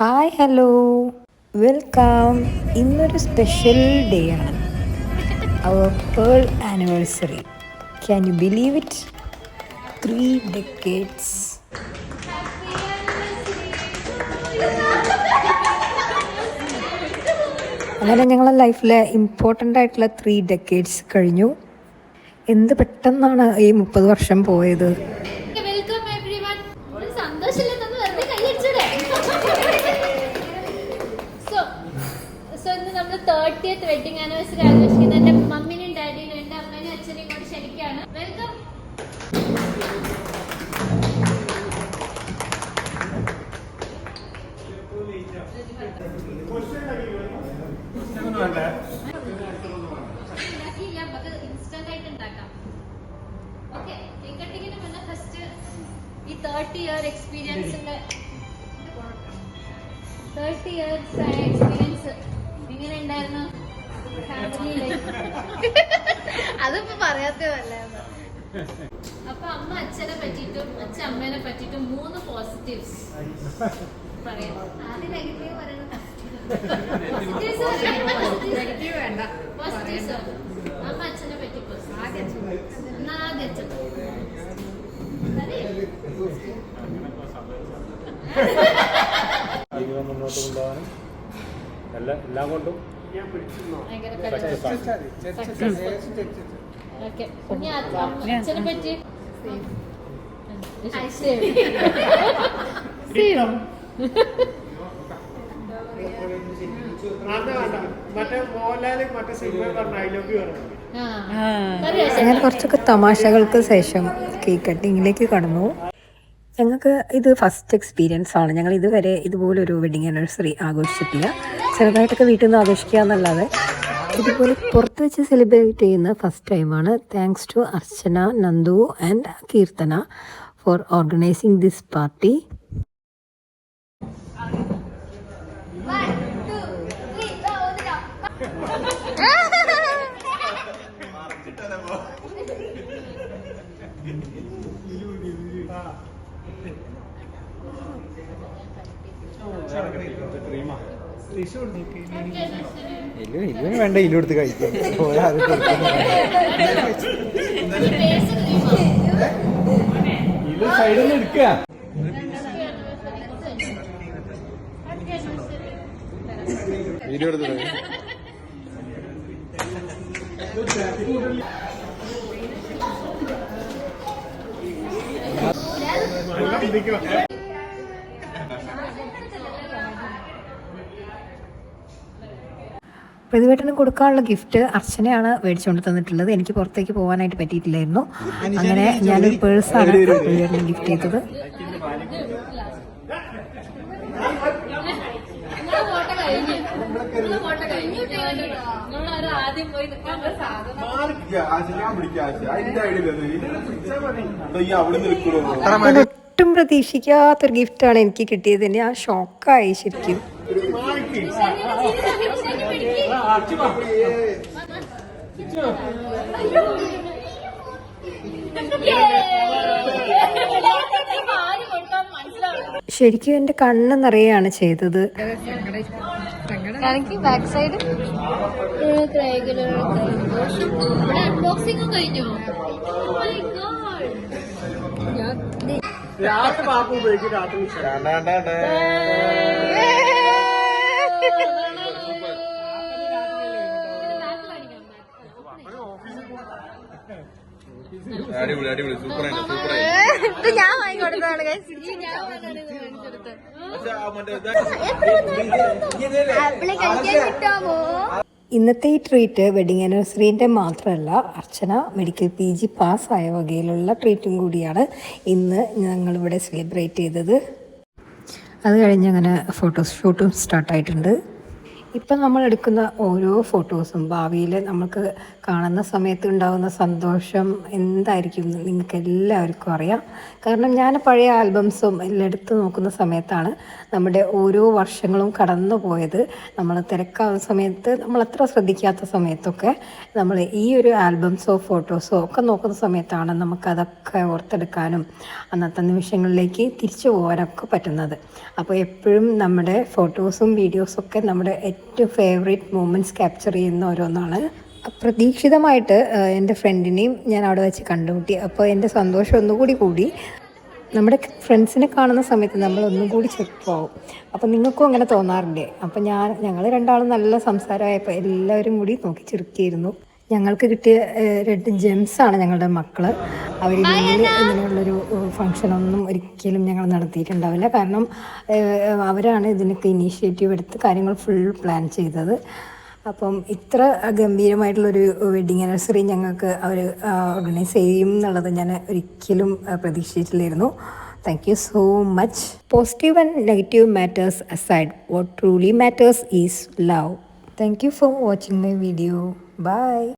Hi hello. Welcome. ഇന്നൊരു special day ആണ്. Our pearl anniversary can you believe it three decades അങ്ങനെ ഞങ്ങളെ ലൈഫിലെ ഇമ്പോർട്ടന്റ് ആയിട്ടുള്ള ത്രീ ഡെക്കേഡ്സ് കഴിഞ്ഞു. എന്ത് പെട്ടെന്നാണ് ഈ മുപ്പത് വർഷം പോയത്? നമ്മൾ തേർട്ടിയത്ത് വെഡിങ് ആനിവേഴ്സറി ആഘോഷിക്കുന്ന എന്റെ മമ്മിനും ഡാഡിനും എന്റെ അമ്മേനും അച്ഛനെയും ഇങ്ങോട്ട് ക്ഷണിക്കുകയാണ്. വെൽക്കം ഉണ്ടാക്കിയില്ല നമുക്ക് ഇൻസ്റ്റന്റ് ആയിട്ട് ഉണ്ടാക്കാം. ഓക്കെ കേക്ക് കട്ടിങ്ങിന് മുന്നേ ഫസ്റ്റ് ഈ തേർട്ടി ഇയർ എക്സ്പീരിയൻസിന്റെ തേർട്ടി ഇയേഴ്സ് ആയ എക്സ്പീരിയൻസ് എങ്ങനെ ഉണ്ടായിരുന്നു അതിപ്പോ പറയാത്തതല്ല അപ്പൊ അമ്മ അച്ഛനെ പറ്റിയിട്ടും അച്ഛൻ അമ്മേനെ പറ്റിയിട്ടും മൂന്ന് പോസിറ്റീവ്സ് പറയാം. ആദ്യം നെഗറ്റീവ് പറയണം. നെഗറ്റീവ് വേണ്ട. പോസിറ്റീവ്സ് അമ്മ അച്ഛനെ പറ്റി ആദ്യം എന്നാ ആദ്യം അച്ഛൻ പറയ്. ജീവിതം മുന്നോട്ട് കൊണ്ടുപോകാനും എല്ലാ എല്ലാം കൊണ്ടും അച്ഛനെ പറ്റി അങ്ങനെ കുറച്ചൊക്കെ തമാശകൾക്ക് ശേഷം കേക്ക് കട്ടിങ്ങിലേക്ക് കടന്നു. ഞങ്ങൾക്ക് ഇത് ഫസ്റ്റ് എക്സ്പീരിയൻസ് ആണ്. ഞങ്ങൾ ഇതുവരെ ഇതുപോലൊരു വെഡിങ് ആനിവേഴ്സറി ആഘോഷിച്ചിട്ടില്ല. ചെറുതായിട്ടൊക്കെ വീട്ടിൽ നിന്ന് ആഘോഷിക്കുക എന്നല്ലാതെ ഇതുപോലെ പുറത്ത് വെച്ച് സെലിബ്രേറ്റ് ചെയ്യുന്ന ഫസ്റ്റ് ടൈമാണ് thanks to Archana Nandu and Keerthana for organising this party ഇല്ലു ഇല്ലുവിന് വേണ്ട ഇല്ലു എടുത്ത് കഴിക്കാം ഇല്ലു. സൈഡിൽ എടുക്കുക വീഡിയോ എടുത്തു പ്രതിവേട്ടന് കൊടുക്കാനുള്ള ഗിഫ്റ്റ് അർച്ചനയാണ് മേടിച്ചുകൊണ്ട് തന്നിട്ടുള്ളത്. എനിക്ക് പുറത്തേക്ക് പോകാനായിട്ട് പറ്റിയിട്ടില്ലായിരുന്നു. അങ്ങനെ ഞാനൊരു പേഴ്സാണ് പ്രതിവേട്ടന് ഗിഫ്റ്റ് ചെയ്തത്. ഒട്ടും പ്രതീക്ഷിക്കാത്തൊരു ഗിഫ്റ്റാണ് എനിക്ക് കിട്ടിയത്. ഞാൻ ഷോക്കായി ശരിക്കും. ശരിക്കും എന്റെ കണ്ണ് നിറയാണ് ചെയ്തത് എനിക്ക് ബാക്ക് സൈഡ് അൺബോക്സിംഗും കഴിഞ്ഞോ? Oh. രാത്രി പാപ്പ ഉപയോഗിക്കും രാത്രി അടിപൊളി അടിപൊളി സൂപ്പറായിട്ട് ഇത് ഞാൻ വാങ്ങിക്കൊടുത്തതാണ് ഞാൻ ഇന്നത്തെ ഈ ട്രീറ്റ് വെഡിങ് ആനിവേഴ്സറീന്റെ മാത്രമല്ല അർച്ചന മെഡിക്കൽ പി ജി പാസ്സായ വകയിലുള്ള ട്രീറ്റും കൂടിയാണ് ഇന്ന് ഞങ്ങളിവിടെ സെലിബ്രേറ്റ് ചെയ്തത്. അത് കഴിഞ്ഞ് അങ്ങനെ ഫോട്ടോസ് ഷൂട്ടും സ്റ്റാർട്ടായിട്ടുണ്ട് ഇപ്പം നമ്മൾ എടുക്കുന്ന ഓരോ ഫോട്ടോസും ഭാവിയിൽ നമുക്ക് കാണുന്ന സമയത്ത് ഉണ്ടാകുന്ന സന്തോഷം എന്തായിരിക്കും നിങ്ങൾക്ക് എല്ലാവർക്കും അറിയാം. കാരണം ഞാൻ പഴയ ആൽബംസും എല്ലാം എടുത്ത് നോക്കുന്ന സമയത്താണ് നമ്മുടെ ഓരോ വർഷങ്ങളും കടന്നു പോയത്. നമ്മൾ തിരക്കാവുന്ന സമയത്ത് നമ്മൾ അത്ര ശ്രദ്ധിക്കാത്ത സമയത്തൊക്കെ നമ്മൾ ഈ ഒരു ആൽബംസോ ഫോട്ടോസോ ഒക്കെ നോക്കുന്ന സമയത്താണ് നമുക്കതൊക്കെ ഓർത്തെടുക്കാനും അന്നത്തെ നിമിഷങ്ങളിലേക്ക് തിരിച്ചു പോകാനൊക്കെ പറ്റുന്നത്. അപ്പോൾ എപ്പോഴും നമ്മുടെ ഫോട്ടോസും വീഡിയോസും ഒക്കെ നമ്മുടെ ഏറ്റവും ഫേവറേറ്റ് മൂമെന്റ്സ് ക്യാപ്ചർ ചെയ്യുന്ന ഓരോന്നാണ്. അപ്രതീക്ഷിതമായിട്ട് എന്റെ ഫ്രണ്ടിനെയും ഞാൻ അവിടെ വെച്ച് കണ്ടുമുട്ടി. അപ്പോൾ എന്റെ സന്തോഷം ഒന്നുകൂടി കൂടി നമ്മുടെ ഫ്രണ്ട്സിനെ കാണുന്ന സമയത്ത് നമ്മൾ ഒന്നും കൂടി ചെറുപ്പമാവും അപ്പോൾ നിങ്ങൾക്കും അങ്ങനെ തോന്നാറില്ലേ അപ്പോൾ ഞാൻ ഞങ്ങൾ രണ്ടാളും നല്ല സംസാരമായപ്പോൾ എല്ലാവരും കൂടി നോക്കി ചിരിക്കുകയായിരുന്നു ഞങ്ങൾക്ക് കിട്ടിയ രണ്ട് ജെംസാണ് ഞങ്ങളുടെ മക്കൾ അവരില്ലെങ്കിൽ ഇങ്ങനെയുള്ളൊരു ഫങ്ഷനൊന്നും ഒരിക്കലും ഞങ്ങൾ നടത്തിയിട്ടുണ്ടാവില്ല. കാരണം അവരാണ് ഇതിനൊക്കെ ഇനീഷ്യേറ്റീവ് എടുത്ത് കാര്യങ്ങൾ ഫുൾ പ്ലാൻ ചെയ്തത്. അപ്പം ഇത്ര ഗംഭീരമായിട്ടുള്ളൊരു വെഡിങ് ആനിവേഴ്സറി ഞങ്ങൾക്ക് അവർ ഓർഗനൈസ് ചെയ്യും എന്നുള്ളത് ഞാൻ ഒരിക്കലും പ്രതീക്ഷിച്ചിട്ടില്ലായിരുന്നു. Thank you so much positive and negative matters aside what truly matters is love thank you for watching my video bye